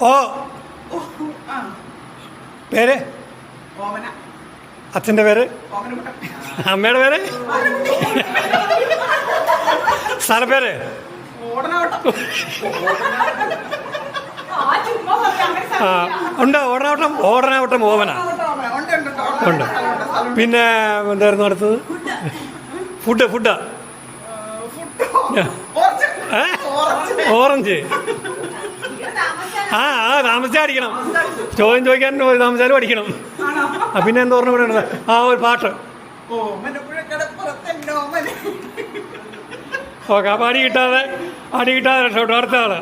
ഓ. ആ. പേര്? അച്ഛന്റെ പേര്? അമ്മയുടെ പേര്? സ്ഥലപ്പേര് ഓടനോട്ടം ആ ഉണ്ട് ഓടനാവട്ടം ഓടനാവട്ടം ഓവന ഉണ്ട് പിന്നെ എന്തായിരുന്നു അടുത്തത്? Food food. ഓറഞ്ച്. ആ ആ താമസിച്ചാൽ അടിക്കണം. ചോദ്യം ചോദിക്കാൻ താമസിച്ചാലും അടിക്കണം. ആ പിന്നെ എന്താ പറഞ്ഞു പറയണത് ആ ഒരു പാട്ട്. ഓക്കെ അപ്പൊ അടി കിട്ടാതെ അടി കിട്ടാതെ രക്ഷപ്പെട്ടു. അടുത്ത ആൾ.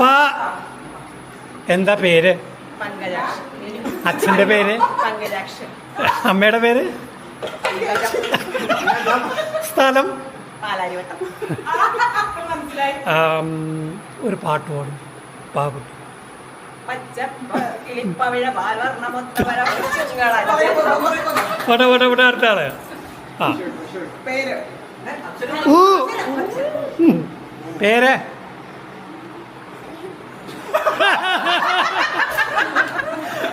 പാ എന്താ പേര്? അച്ഛന്റെ അച്ഛന്റെ പേര്? അമ്മയുടെ പേര്? സ്ഥലം? പാലാരിവട്ടം ഒരു പാട്ട് പാടും. പാകുട്ടി അടുത്ത ആൾ. ആ. പേര്.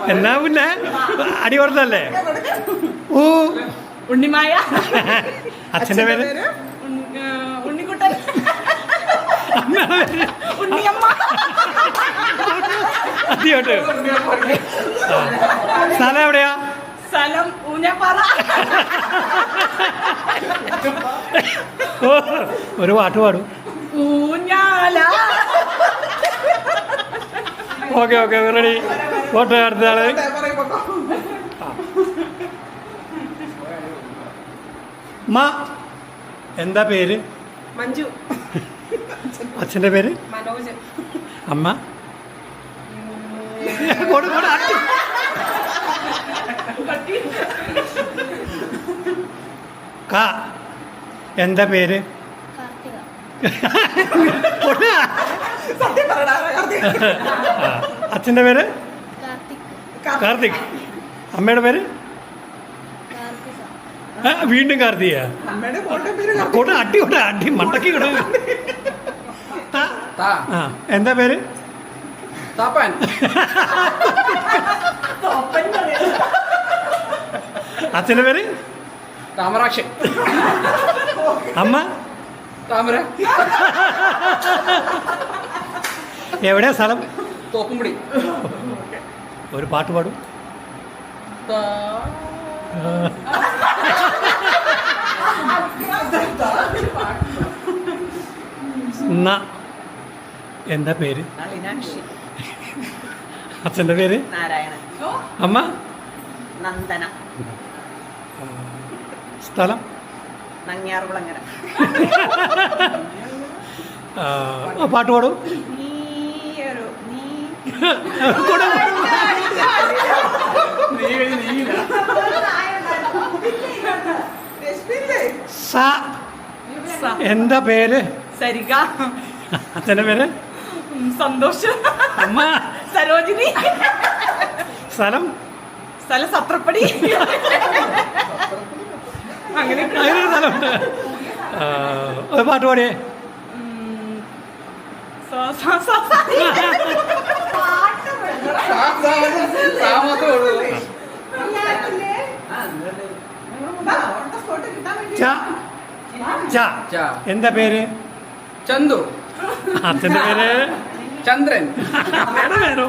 എന്നാ പിന്നെ? അടി കൊടുത്തല്ലേ ഊ. ഉണ്ണിമായ. അച്ഛന്റെ പേര്? ആ. സ്ഥലം എവിടെയാ? സ്ഥലം ഊഞ്ഞപ്പാറ. ഒരു പാട്ട് പാടും. ഊഞ്ഞാല. Okay okay ready. ഫോട്ടോ അടുത്ത ആൾ മ എന്താ പേര്? മഞ്ജു. അച്ഛന്റെ പേര്? മനോജ്. അമ്മ. ക. എന്താ പേര്? അച്ഛന്റെ പേര്? കാർത്തിക്. അമ്മയുടെ പേര്? വീണ്ടും കാർത്തിക. അടി കൊട അടി മണ്ടക്കി കൊട ആ. എന്താ പേര്? താപ്പാൻ. അച്ഛന്റെ പേര്? താമരാക്ഷൻ. അമ്മ? താമര. എവിടെയാ സ്ഥലം? തോപ്പുംപടി. ഒരു പാട്ട് പാടും. താ. ന. എന്താ പേര്? അച്ഛന്റെ അച്ഛന്റെ പേര്? നാരായണൻ. അമ്മ? നന്ദന. സ്ഥലം? നങ്ങിയാറുകുളങ്ങര പാട്ട് പാടും. നീയൊരു നീ. കൊടു. രശ്മിയില്ലേ? സ. എന്താ പേര്? സരിക അച്ഛന്റെ പേര്? സന്തോഷ്. അമ്മ സരോജിനി. സ്ഥലം? സ്ഥലം സത്രപ്പടി. അങ്ങനെ. അതിനൊരു സ്ഥലമുണ്ട് ഒരു പാട്ട് പാടിയേ. എന്താ പേര്? ചന്തു. അച്ഛന്റെ പേര്? ചന്ദ്രൻ. പേരോ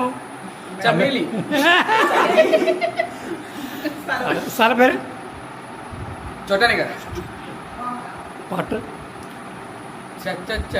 ചമേലി. സ്ഥലം പേര് ചൊട്ടനക്കര പാട്ട് ച.